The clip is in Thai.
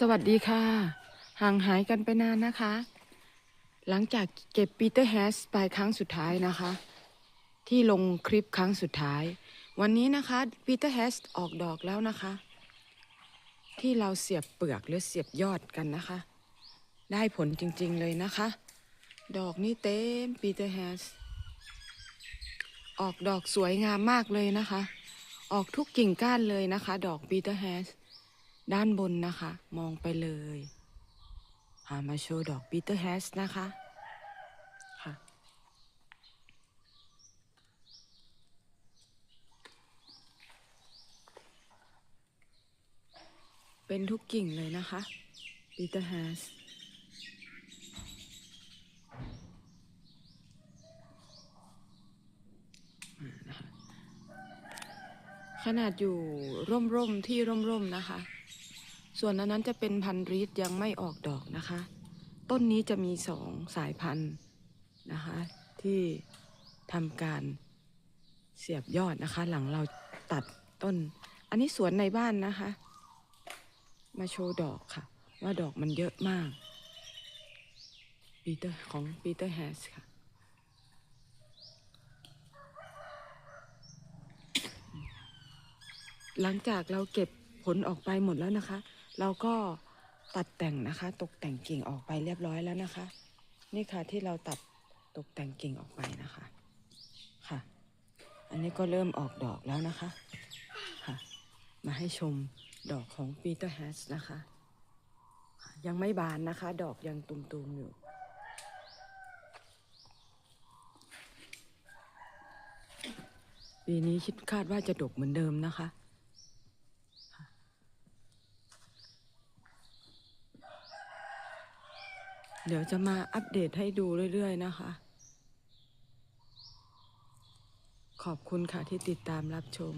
สวัสดีค่ะ ห่างหายกันไปนานนะคะ หลังจากเก็บปีเตอร์แฮสไปครั้งสุดท้ายนะคะ ที่ลงคลิปครั้งสุดท้าย วันนี้นะคะปีเตอร์แฮสออกดอกแล้วนะคะ ที่เราเสียบเปลือกหรือเสียบยอดกันนะคะ ได้ผลจริงๆเลยนะคะ ดอกนี่เต็มปีเตอร์แฮสออกดอกสวยงามมากเลยนะคะ ออกทุกกิ่งก้านเลยนะคะ ดอกปีเตอร์แฮส ด้านบนนะคะ มองไปเลยหามาโชว์ดอกปีเตอร์แฮสนะคะค่ะ เป็นทุกกิ่งเลยนะคะปีเตอร์แฮสขนาดอยู่ร่มๆที่ร่มๆนะคะ ส่วนอันนั้นจะเป็นพันธุ์รีดยังไม่ออกดอกนะคะ ต้นนี้จะมีสองสายพันธุ์นะคะ ที่ทำการเสียบยอดนะคะ หลังเราตัดต้น อันนี้สวนในบ้านนะคะ มาโชว์ดอกค่ะ ว่าดอกมันเยอะมากปีเตอร์ของปีเตอร์แฮสค่ะหลังจากเราเก็บผลออกไปหมดแล้วนะคะ เราก็ตัดแต่งนะคะ ตกแต่งกิ่งออกไปเรียบร้อยแล้วนะคะ นี่ค่ะที่เราตัดตกแต่งกิ่งออกไปนะคะค่ะ อันนี้ก็เริ่มออกดอกแล้วนะคะค่ะ มาให้ชมดอกของปีเตอร์แฮสนะคะ ยังไม่บานนะคะ ดอกยังตุ่มๆอยู่ปีนี้คิดคาดว่าจะดกเหมือนเดิมนะคะ เดี๋ยวจะมาอัปเดตให้ดูเรื่อยๆนะคะ ขอบคุณค่ะที่ติดตามรับชม